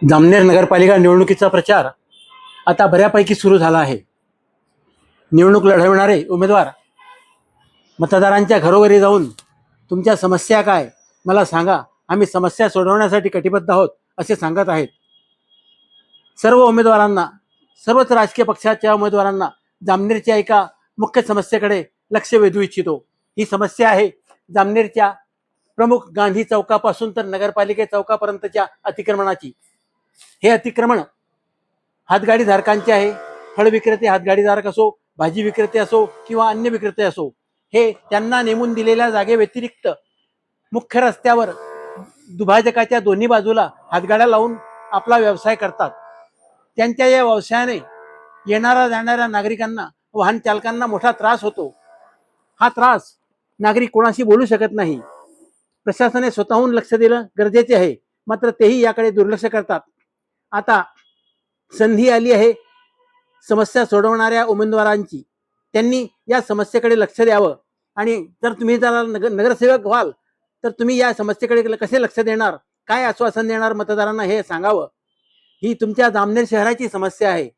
जामनेर नगरपालिका निवडणुकीचा प्रचार आता बऱ्यापैकी सुरू झाला आहे. निवडणूक लढवणारे उमेदवार मतदारांच्या घरोघरी जाऊन तुमच्या समस्या काय मला सांगा. आम्ही समस्या सोडवण्यासाठी कटिबद्ध आहोत असे सांगत आहेत. सर्व उमेदवारांना सर्वच राजकीय पक्षाच्या उमेदवारांना जामनेरच्या एका मुख्य समस्येकडे लक्ष वेधू इच्छितो. ही समस्या आहे जामनेरच्या प्रमुख गांधी चौकापासून तर नगरपालिके चौकापर्यंतच्या अतिक्रमणाची. हे अतिक्रमण हातगाडी धारकांचे आहे. फळ विक्रेते हातगाडीधारक असो भाजी विक्रेते असो किंवा अन्य विक्रेते असो हे त्यांना नेमून दिलेल्या जागेव्यतिरिक्त मुख्य रस्त्यावर दुभाजकाच्या दोन्ही बाजूला हातगाड्या लावून आपला व्यवसाय करतात. त्यांच्या या व्यवसायाने येणाऱ्या जाणाऱ्या नागरिकांना वाहन चालकांना मोठा त्रास होतो. हा त्रास नागरिक कोणाशी बोलू शकत नाही. प्रशासनाने स्वतःहून लक्ष दिलं गरजेचे आहे. मात्र तेही याकडे दुर्लक्ष करतात. आता संधी आली आहे समस्या सोडवणाऱ्या उमेदवारांची. त्यांनी या समस्येकडे लक्ष द्यावं. आणि जर तुम्ही जर नगर नगरसेवक व्हाल तर तुम्ही या समस्येकडे कसे लक्ष देणार? काय आश्वासन देणार मतदारांना हे सांगावं. ही तुमच्या जामनेर शहराची समस्या आहे.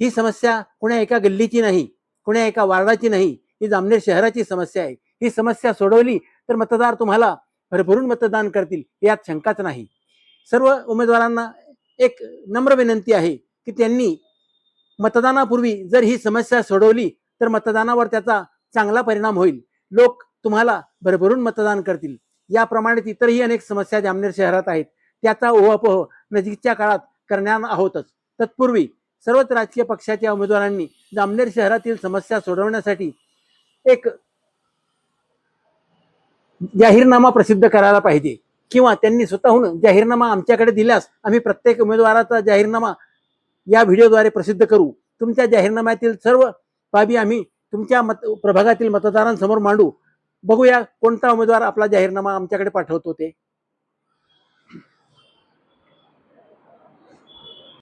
ही समस्या कुण्या एका गल्लीची नाही कुण्या एका वार्डाची नाही ही जामनेर शहराची समस्या आहे. ही समस्या सोडवली तर मतदार तुम्हाला भरभरून मतदान करतील यात शंकाच नाही. सर्व उमेदवारांना एक नम्र विनंती आहे की त्यांनी मतदानापूर्वी जर ही समस्या सोडवली तर मतदानावर त्याचा चांगला परिणाम होईल. लोक तुम्हाला भरभरून मतदान करतील. याप्रमाणे इतरही अनेक समस्या जामनेर शहरात आहेत. त्याचा ओहापोह नजीकच्या काळात करणार आहोतच तत्पूर्वी सर्वच राजकीय पक्षाच्या उमेदवारांनी जामनेर शहरातील समस्या सोडवण्यासाठी एक जाहीरनामा प्रसिद्ध करायला पाहिजे. किंवा त्यांनी स्वतःहून जाहीरनामा आमच्याकडे दिल्यास आम्ही प्रत्येक उमेदवाराचा जाहीरनामा या व्हिडिओद्वारे प्रसिद्ध करू. तुमच्या जाहीरनाम्यातील सर्व बाबी आम्ही तुमच्या मत प्रभागातील मतदारांसमोर मांडू. बघूया कोणता उमेदवार आपला जाहीरनामा आमच्याकडे पाठवतो ते.